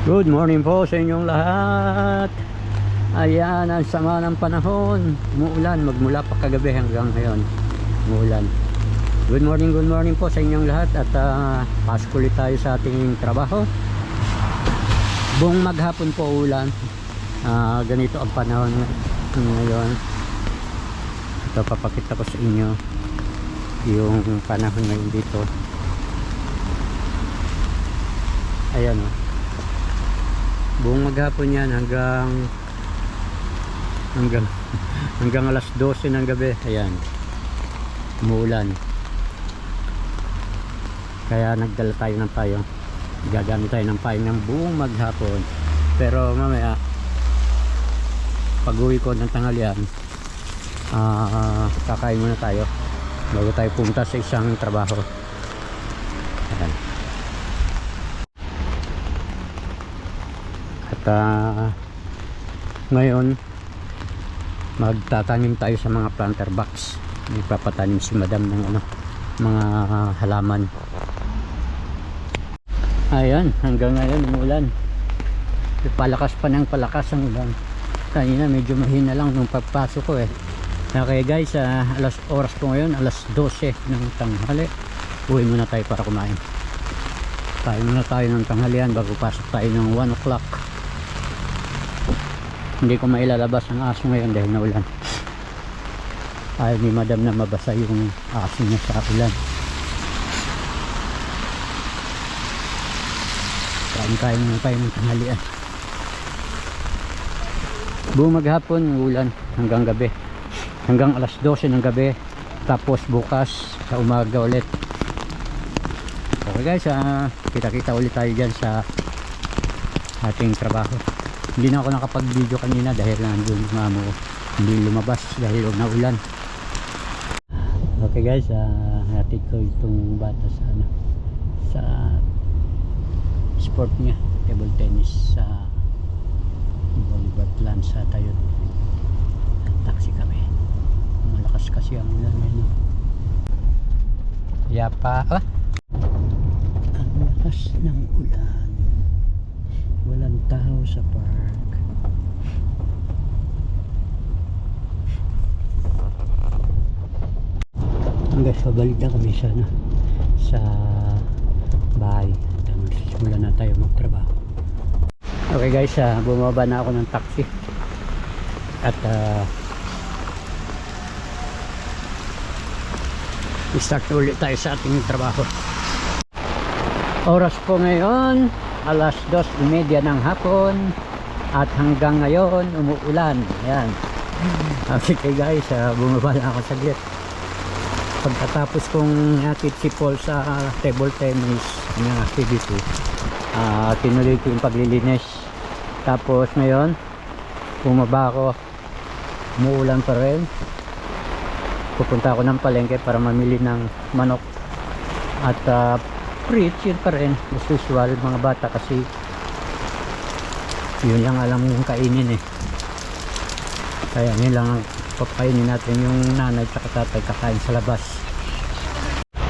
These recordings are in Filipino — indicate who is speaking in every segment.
Speaker 1: Good morning po sa inyong lahat. Ayan, ang sama ng panahon. Umuulan, magmula pa kagabi hanggang ngayon. Umuulan. Good morning, good morning po sa inyong lahat at uh, pasok ulit tayo sa ating trabaho. Buong maghapon po ulan. Ah, ganito ang panahon ngayon. Ito papakita ko sa inyo yung panahon ngayon dito. Ayan o. Buong maghapon yan hanggang hanggang hanggang alas 12 ng gabi. Ayan. Umuulan. Kaya nagdala tayo ng payong. Gagamit tayo ng payong ng buong maghapon. Pero mamaya pag uwi ko ng tanghalian ah kakain muna tayo bago tayo pumunta sa isang trabaho. Ayan. At ah, ngayon magtatanim tayo sa mga planter box. Ipapatanim si madam ng ano, mga halaman. Ayan, hanggang ngayon umulan. Palakas pa ng palakas ang ulan. Kanina medyo mahina lang nung pagpasok ko eh. Okay guys, ah, alas oras po ngayon, alas 12 ng tanghali. Uwi muna tayo para kumain. Kain muna tayo ng tanghalian bago pasok tayo ng 1 o'clock hindi ko mailalabas ang aso ngayon dahil naulan. Ayaw ni madam na mabasa yung aso niya sa ulan kain kain muna tayo ng tanghalian. Buong maghapon ulan hanggang gabi. Hanggang alas 12 ng gabi. Tapos bukas sa umaga ulit. Okay guys ah, kita kita ulit tayo dyan sa ating trabaho hindi na ako nakapag video kanina dahil nandun mamo hindi lumabas dahil naulan. Okay guys uh, hatid ko itong bata sa ano sa sport niya table tennis sa Boulevard Plaza tayo taxi kami. Malakas kasi ang ulan ngayon yapa ah ang lakas ng ulan walang tao sa park. Hanggang sa balik na kami sa ano, sa bahay. Tapos simulan na tayo magtrabaho. Okay guys ah, bumaba na ako ng taxi. At uh, start ulit tayo sa ating trabaho. Oras po ngayon alas 2.30 ng hapon at hanggang ngayon umuulan. Yan okay guys uh, bumaba na ako saglit. Pagkatapos kong hatid si Paul sa uh, table tennis ng activity uh, tinuloy ko yung paglilinis. Tapos ngayon bumaba ako. Umuulan pa rin. Pupunta ako ng palengke para mamili ng manok. At uh, treat yun pa rin. As usual mga bata kasi yun lang alam yung kainin eh. Kaya yun lang ang papainin natin yung nanay at tatay kakain sa labas.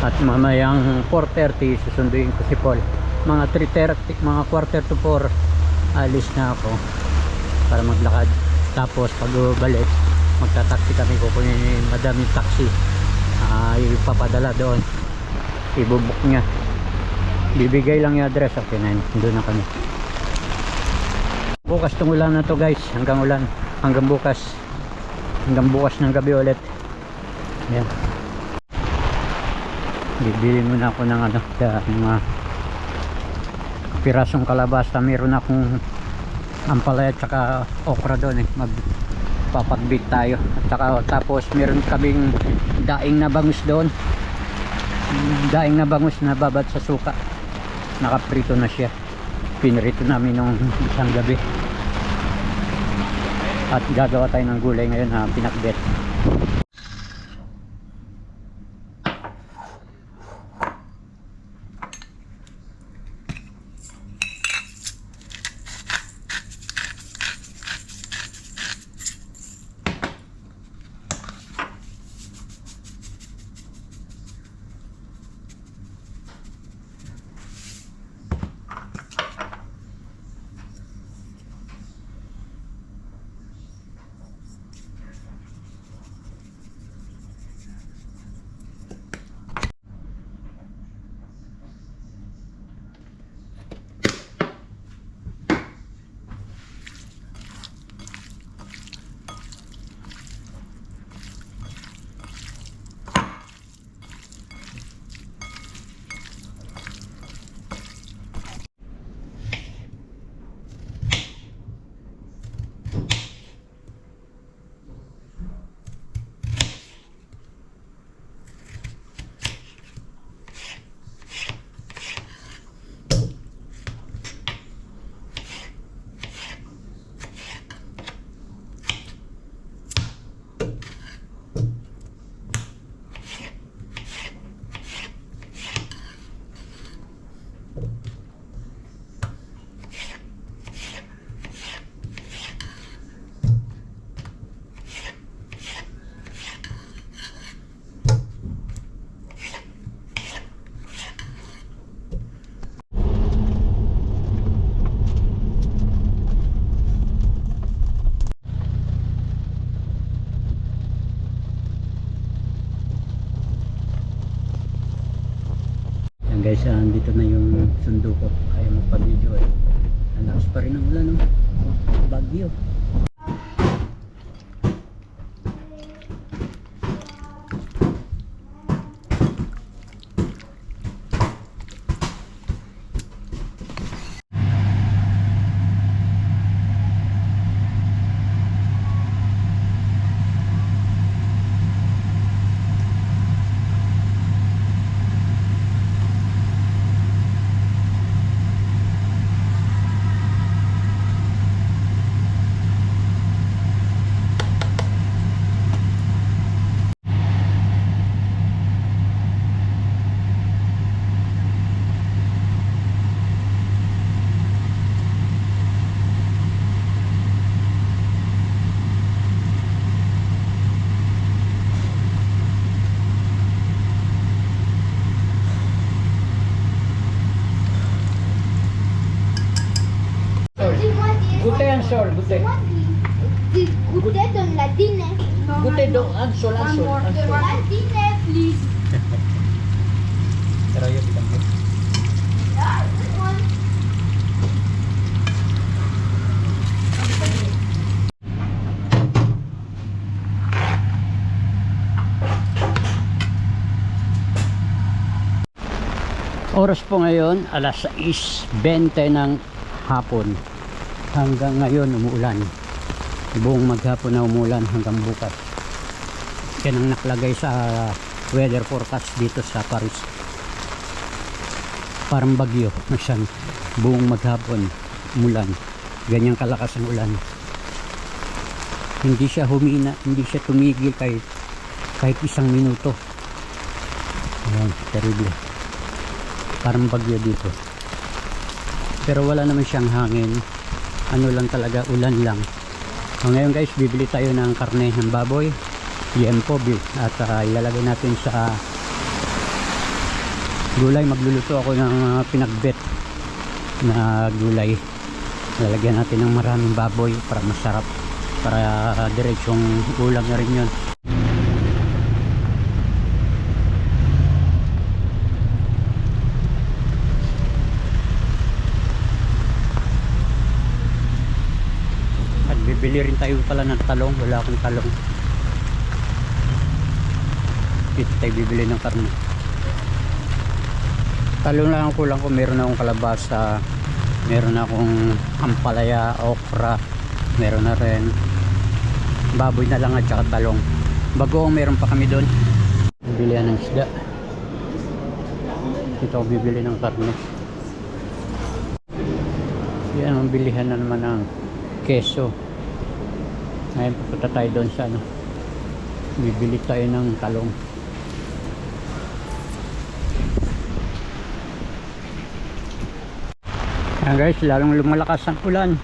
Speaker 1: At mamayang 4.30 susunduin ko si Paul. Mga 3.30 mga quarter to 4 alis na ako para maglakad. Tapos pag balik magta-taxi kami kukunin ni madam yung taxi. Uh, ipapadala doon. Ibubuk niya bibigay lang yung address. Okay na doon na kami. Bukas tong ulan na to guys. Hanggang ulan. Hanggang bukas. Hanggang bukas ng gabi ulit. Yan bibili muna ako ng ano sa mga pirasong kalabasa. Meron akong ampalaya at saka okra doon eh. Magpapagbit tayo. At saka tapos meron kaming daing na bangus doon. Daing na bangus na babad sa suka nakaprito na siya. Pinrito namin nung isang gabi. At gagawa tayo ng gulay ngayon na pinakbet Ang ulan, no? Bagyo. Do, ang sol, ang sol, ang sol.
Speaker 2: Latine, please.
Speaker 1: Pero yun, bitang yun.
Speaker 2: One.
Speaker 1: Oras po ngayon, alas 6.20 ng hapon. Hanggang ngayon, umuulan. Buong maghapon na umuulan hanggang bukas. Yan ang nakalagay sa weather forecast dito sa Paris. Parang bagyo siyang buong maghapon umulan. Ganyang kalakas ang ulan. Hindi siya humina, hindi siya tumigil kahit, kahit isang minuto. Ayan, terrible parang bagyo dito pero wala naman siyang hangin ano lang talaga ulan lang so, ngayon guys bibili tayo ng karne ng baboy liempo bi- at ah, ilalagay natin sa gulay. Magluluto ako ng uh, pinagbet na gulay. Lalagyan natin ng maraming baboy para masarap. Para uh, diretsong ulam na rin yun. At bibili rin tayo pala ng talong. Wala akong talong. Dito tayo bibili ng karne. Talong lang ang kulang ko. Meron akong kalabasa. Meron akong ampalaya, okra. Meron na rin. Baboy na lang at saka talong. Bagoong meron pa kami doon. Bilihan ng isda. Dito ako bibili ng karne. Yan ang bilihan na naman ng keso. Ngayon pupunta tayo doon sa ano. Bibili tayo ng talong. Ayan guys, lalong lumalakas ang ulan.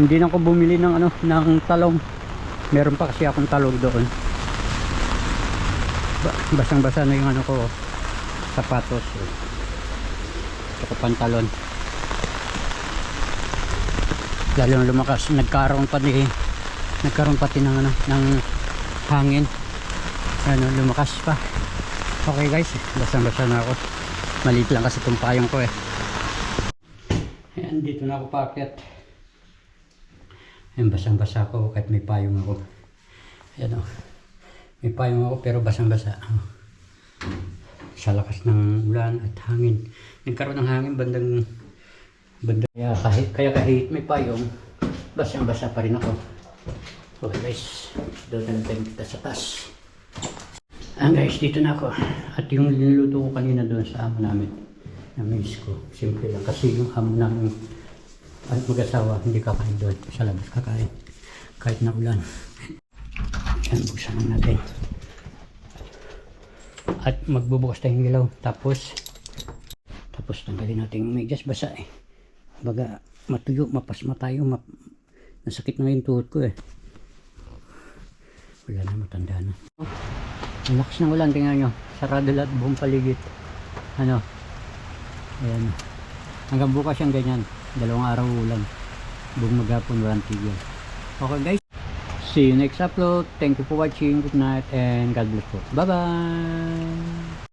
Speaker 1: Hindi na ako bumili ng ano, ng talong. Meron pa kasi akong talong doon. Ba basang-basa na yung ano ko, sapatos. Eh. Tsaka pantalon lalong lumakas nagkaroon pa di nagkaroon pati ng ano ng hangin ano lumakas pa okay guys basang basa na ako maliit lang kasi itong payong ko eh ayan dito na ako packet ayan basang basa ako kahit may payong ako ayan o may payong ako pero basang basa sa lakas ng ulan at hangin nagkaroon ng hangin bandang Banda. Kaya kahit, kaya kahit may payong, basang basa pa rin ako. Okay guys, doon na lang kita sa taas. Ah guys, dito na ako. At yung niluto ko kanina doon sa amo namin, na miss ko, simple lang. Kasi yung namin, at mag-asawa, hindi kakain doon. Sa labas kakain. Kahit na ulan. Yan, buksan lang natin. At magbubukas tayong ilaw. Tapos, tapos tanggalin natin yung medyas basa eh. Baga matuyo, mapasma tayo, map... nasakit na yung tuhod ko eh. Wala na, matanda na. Lakas ng ulan, tingnan nyo. Sarado lahat buong paligid. Ano? Ayan. Hanggang bukas yung ganyan. Dalawang araw ulan. Buong maghapon, walang tigil. Okay guys. See you next upload. Thank you for watching. Good night and God bless po. Bye-bye.